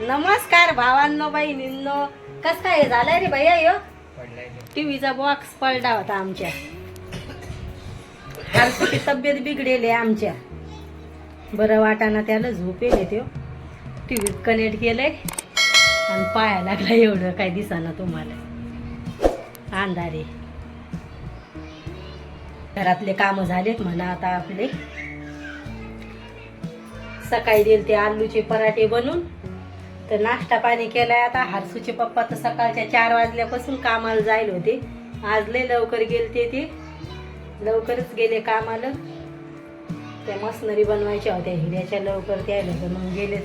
नमस्कार भावांनो बहिणींनो. कस काय झालंय रे भैया यो? टीव्हीचा बॉक्स पडला होता आमच्या. हरसूची तब्येत बिघडेली आहे आमच्या. बरं वाटाना त्याला झोप येते त्यो टीव्हीत कनेक्ट केलंय. आणि पाया लागला एवढं काय दिसाना तुम्हाला. अंधारे. घरातले काम झालेत म्हणा आता आपले. सकाळी दिल ते आलूचे पराठे बनून तर नाश्ता पाणी केलाय आता. हरसूचे पप्पा तर सकाळच्या चार वाजल्यापासून कामाला जायला होते. आज लय लवकर गेलते ते. लवकरच गेले कामाला. त्या मशनरी बनवायच्या होत्या. हिऱ्याच्या लवकर त्यायला तर मग गेले.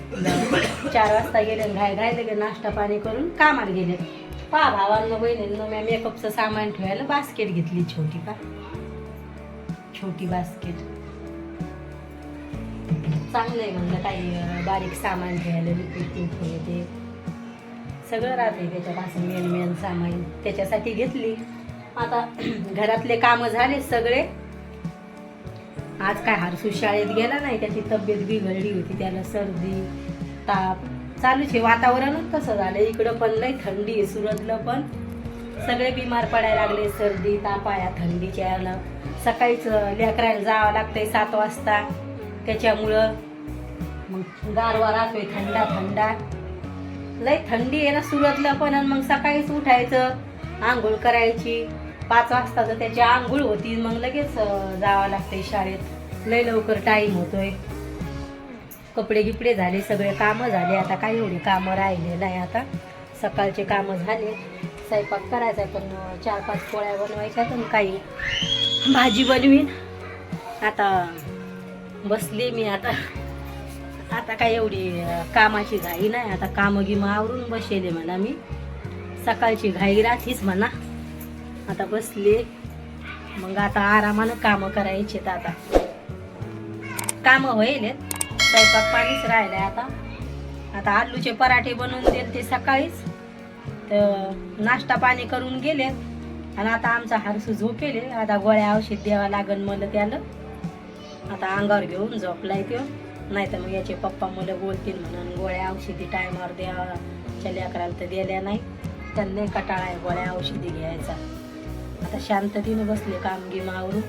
चार वाजता गेले घाय घाय लगे नाश्ता पाणी करून कामाला गेले. पा भावांना बहिणींना मी मेकअपचं सामान ठेवायला बास्केट घेतली. छोटी का? छोटी बास्केट चांगलं आहे म्हणलं काही बारीक सामान घ्यायला लिक्विड पिंक हे ते सगळं राहते त्याच्यापासून मेन मेन सामान त्याच्यासाठी घेतली. आता घरातले कामं झाले सगळे. आज काय हारसू शाळेत गेला नाही त्याची तब्येत बिघडली होती त्याला सर्दी ताप. चालूच आहे वातावरणच तसं झालं इकडं पण लय थंडी आहे सुरतला पण. सगळे बिमार पडायला लागले सर्दी ताप आया थंडीच्या आलं सकाळीच लेकरायला जावं लागतंय सात वाजता. त्याच्यामुळं मग गारवा राहतोय थंडा थंडा. लय थंडी आहे ना सुरतला पण आणि मग सकाळीच उठायचं आंघोळ करायची. पाच वाजता तर त्याची आंघोळ होती मग लगेच जावं लागतंय शाळेत. लय लवकर टाईम होतोय. कपडे गिपडे झाले सगळे कामं झाले. आता काही एवढी कामं राहिले नाही आता. सकाळचे कामं झाले. स्वयंपाक करायचा पण चार पाच पोळ्या बनवायच्या पण काही भाजी बनवीन. आता बसले मी आता. आता काय एवढी कामाची घाई नाही. आता कामं गिमं आवरून बसेले म्हणा मी. सकाळची घाई राहतीच म्हणा. आता बसले. मग आता आरामानं कामं करायचे आता. कामं होईल स्वयंपाक पाणीच राहिलंय आता. आता आलूचे पराठे बनवून देत ते सकाळीच. तर नाश्ता पाणी करून गेले. आणि आता आमचा हारसू झोपेले आता गोळ्या औषध द्यावा लागन मला त्याला. आता अंगावर घेऊन झोपलाय तो नाही तर मग याचे पप्पा मला बोलतील म्हणून गोळ्या औषधी टायमावर द्याच्या लेकराला तर दिल्या नाही. त्यांना कटाळा आहे गोळ्या औषधी घ्यायचा. आता शांततेने बसले काम गिमावरून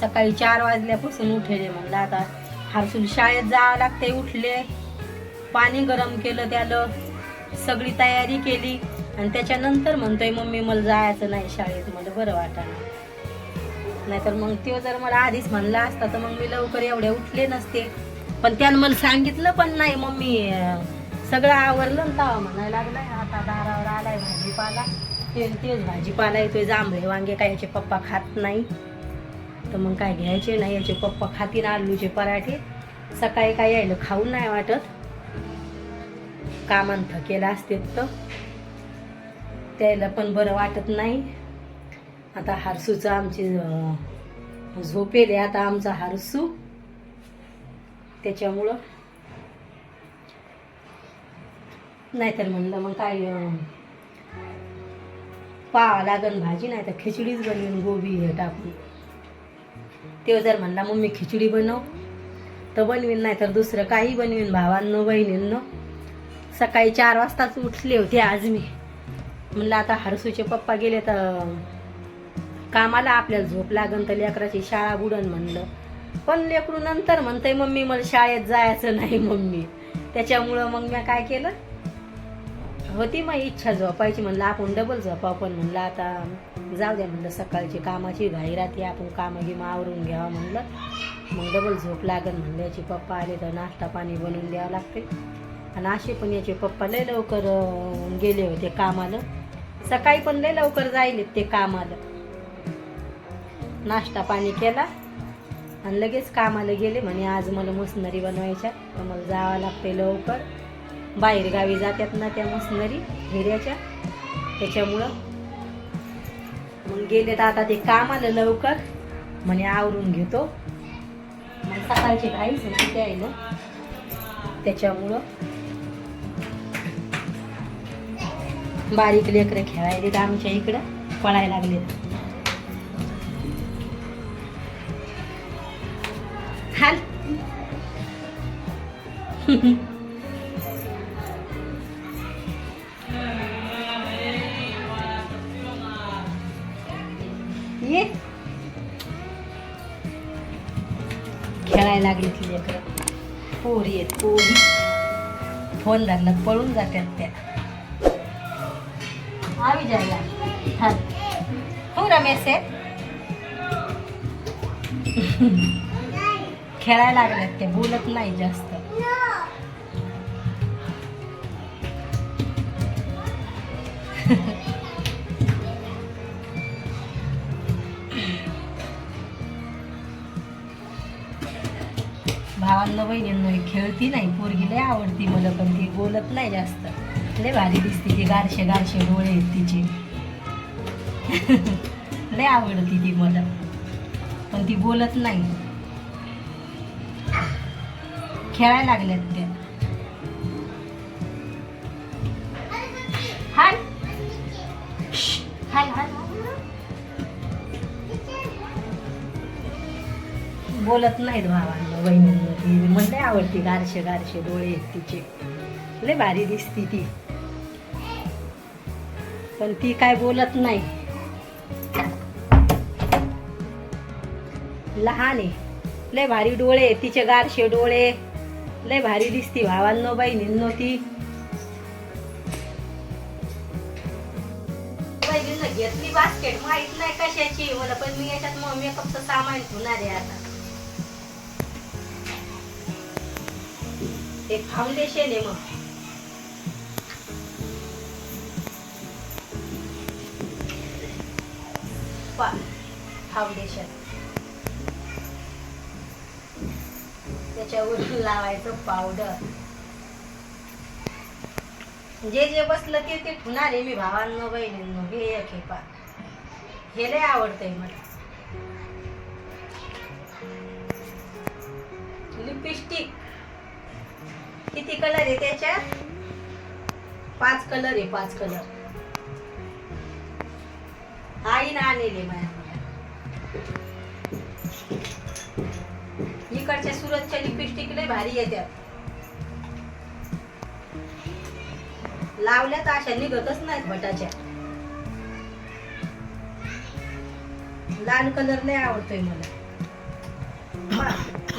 सकाळी चार वाजल्यापासून उठले म्हणलं आता हरसूल शाळेत जावं लागते उठले. पाणी गरम केलं त्याला. सगळी तयारी केली. आणि त्याच्यानंतर म्हणतोय मम्मी मला जायचं नाही शाळेत. मला बरं वाटणार. नाहीतर मग तो जर मला आधीच म्हणला असता तर मग मी लवकर एवढे उठले नसते. पण त्यानं मला सांगितलं पण नाही. मम्मी सगळं आवरलं ना तवा म्हणायला लागलाय आता दारावर आलाय भाजीपाला. ते तेच भाजीपाला येतोय जांभळे वांगे काय याचे पप्पा खात नाही. तर मग काय घ्यायचे नाही याचे पप्पा खातील आलूचे पराठे. सकाळी काय यायला खाऊन नाही वाटत. कामान थकेला असते तर. त्याला पण बरं वाटत नाही. आता हारसूचं आमची झोपेले. आता आमचा हारसू. त्याच्यामुळं. नाहीतर म्हणलं मग काय पा लागन भाजी नाही तर खिचडीच बनवीन गोबी हे टाकून. ते जर म्हणला मम्मी खिचडी बनव. तर बनवीन नाही तर दुसरं काही बनवीन भावांनो बहिणींनो. सकाळी चार वाजताच उठले होते आज मी. म्हणलं आता हरसूचे पप्पा गेले तर कामाला आपल्याला झोप लागन तर लेकराची शाळा बुडन म्हणलं. पण लेकरू नंतर म्हणतंय मम्मी मला शाळेत जायचं नाही मम्मी. त्याच्यामुळं मग मी काय केलं? होती मग इच्छा झोपायची म्हणलं आपण डबल झोपाव. पण म्हणलं आता जाऊ द्या म्हणलं सकाळची कामाची घाई राहते आपण कामं गिमं आवरून घ्यावं म्हणलं. मग डबल झोप लागन म्हणलं याचे पप्पा आले तर नाश्ता पाणी बनवून द्यावं लागते. आणि असे पण याचे पप्पा लय लवकर गेले होते कामाला. सकाळी पण लय लवकर जाईल ते कामाला. नाश्ता पाणी केला. आणि लगेच कामाला गेले म्हणे आज मला मशनरी बनवायच्या तर मला जावं लागते लवकर. बाहेर गावी जातात ना त्या मशनरी हिऱ्याच्या. त्याच्यामुळं मग गेले तर आता ते कामाला लवकर. म्हणे आवरून घेतो. मग सकाळची घाईच होती ना त्याच्यामुळं बारीक लेकरं खेळायले आमच्या इकडं पळायला ये. खेळायला लागली ती लेकर. पोरी आहेत पोरी. फोन लागला पळून जातात त्या. आवी जायला हो. रमेश खेळायला लागल्यात त्या बोलत नाही जास्त. भावांना बहिणींना खेळती नाही पोरगी लय आवडती मला पण ती बोलत नाही जास्त. लय भारी दिसते ती गारशे गारशे डोळे आहेत तिचे. लय आवडती ती मला. पण ती बोलत नाही. खेळायला लागल्यात त्या हाय हाय हाय बोलत नाहीत भावांना बहिणींना ती मला आवडते आवडती गारशे गारशे डोळे आहेत तिचे. लय भारी दिसती ती. पण ती काय बोलत नाही. लहान आहे. लय भारी डोळे आहेत तिचे गारशे डोळे. लय भारी दिसती भावांनो बहिणींनो ती. बहिणींना घेतली बास्केट माहीत नाही कशाची. मला पण मी याच्यात मग मेकअपचं सामान ठेवणार आहे आता. एक फाउंडेशन आहे मग. फाउंडेशन त्याच्यावर लावायचं पावडर जे जे बसलं ते ते ठुणार आहे मी भावांनो बहिणींनो हे एक हे पा हे लय आवडतंय मला. लिपस्टिक किती कलर आहे त्याच्या पाच कलर आहे पाच कलर आई ना आणले माझ्या. लिपस्टिक लय भारी येतात लावल्या तर अशा निघतच नाहीत भटाच्या लाल कलर लय आवडतोय मला.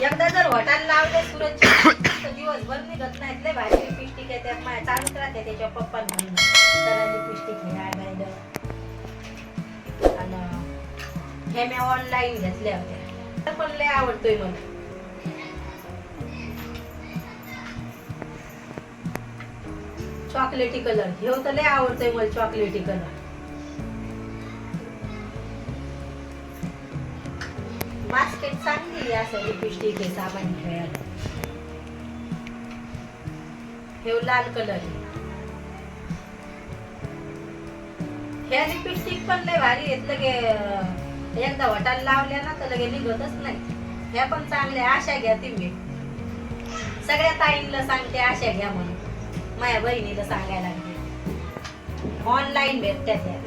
एकदा जर वटाला लावले सुरज तर दिवसभर निघत नाहीत लय भारी. लिपस्टिक येतात माझ्या चालूच राहते त्याच्या पप्पा म्हणून. पिष्टिक लिपस्टिक हे आणि हे मी ऑनलाईन घेतल्या होत्या. तर पण लय आवडतोय मला. चॉकलेटी कलर. हे तर लय आवडतोय मला चॉकलेटी कलर. बास्केट चांगली असं लिपस्टिक आहे साबण खेळायला. हे लाल कलर ह्या लिपस्टिक पण लय भारी आहेत. लगे एकदा वटाला लावल्या ना तर लगे निघतच नाही. ह्या पण चांगल्या आशा घ्या तुम्ही. सगळ्या ताईंना सांगते आशा घ्या म्हणून. माझ्या बहिणीला सांगायला लागले. ऑनलाईन भेटत्या त्या.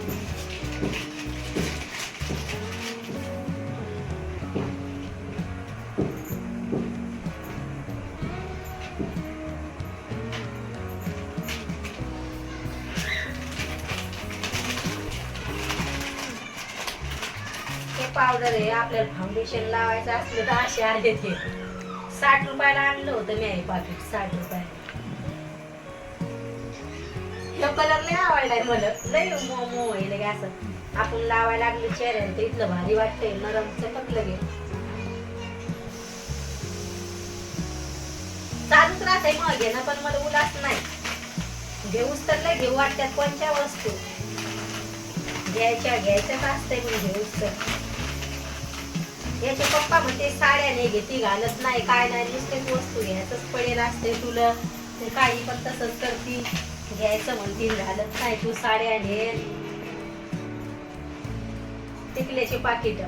पावडर आहे आपल्याला फाउंडेशन लावायचं असलं तर असे आले ते. साठ रुपयाला आणलं होतं मी हे पाकिट साठ रुपयाला. तो कलर लय आवडलाय मला. लय मो मो आहे लगे असं. आपण लावायला लागलो चेहऱ्याला तर इथलं भारी वाटतंय. नरम चटक लगे चालूच राहतंय मग घेणं पण मला उलास नाही. घेऊच तर लय घेऊ वाटतात कोणत्या वस्तू? घ्यायच्या घ्यायच्याच असतंय मग घेऊच तर. याचे पप्पा म्हणते साड्या नाही घेती घालत नाही काय नाही नुसतेच वस्तू घ्यायचंच पडेल असते तुला. काही पण तसंच करती. घ्यायचं म्हणतील घालत नाही तू साड्या घे. टिकल्याचे पाकिट.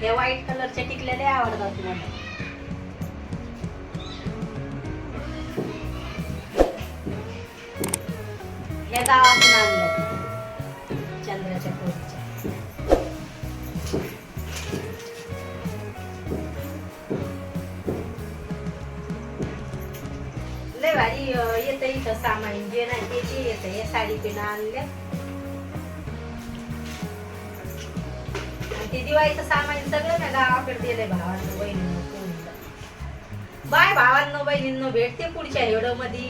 हे व्हाईट कलरच्या टिकल्या लय आवडतात मला या गावातून आणल्या. चंद्राच्या पोरीच्या लय भारी येतं इथं सामान जे नाही ते जे येतं. हे साडी पिणं आणल्या. आणि ते दिवाळीचं सामान सगळं ना गावाकडे दिलंय भावानं बहिणीनं बाय भावांनो बहिणींना भेटते पुढच्या व्हिडिओमध्ये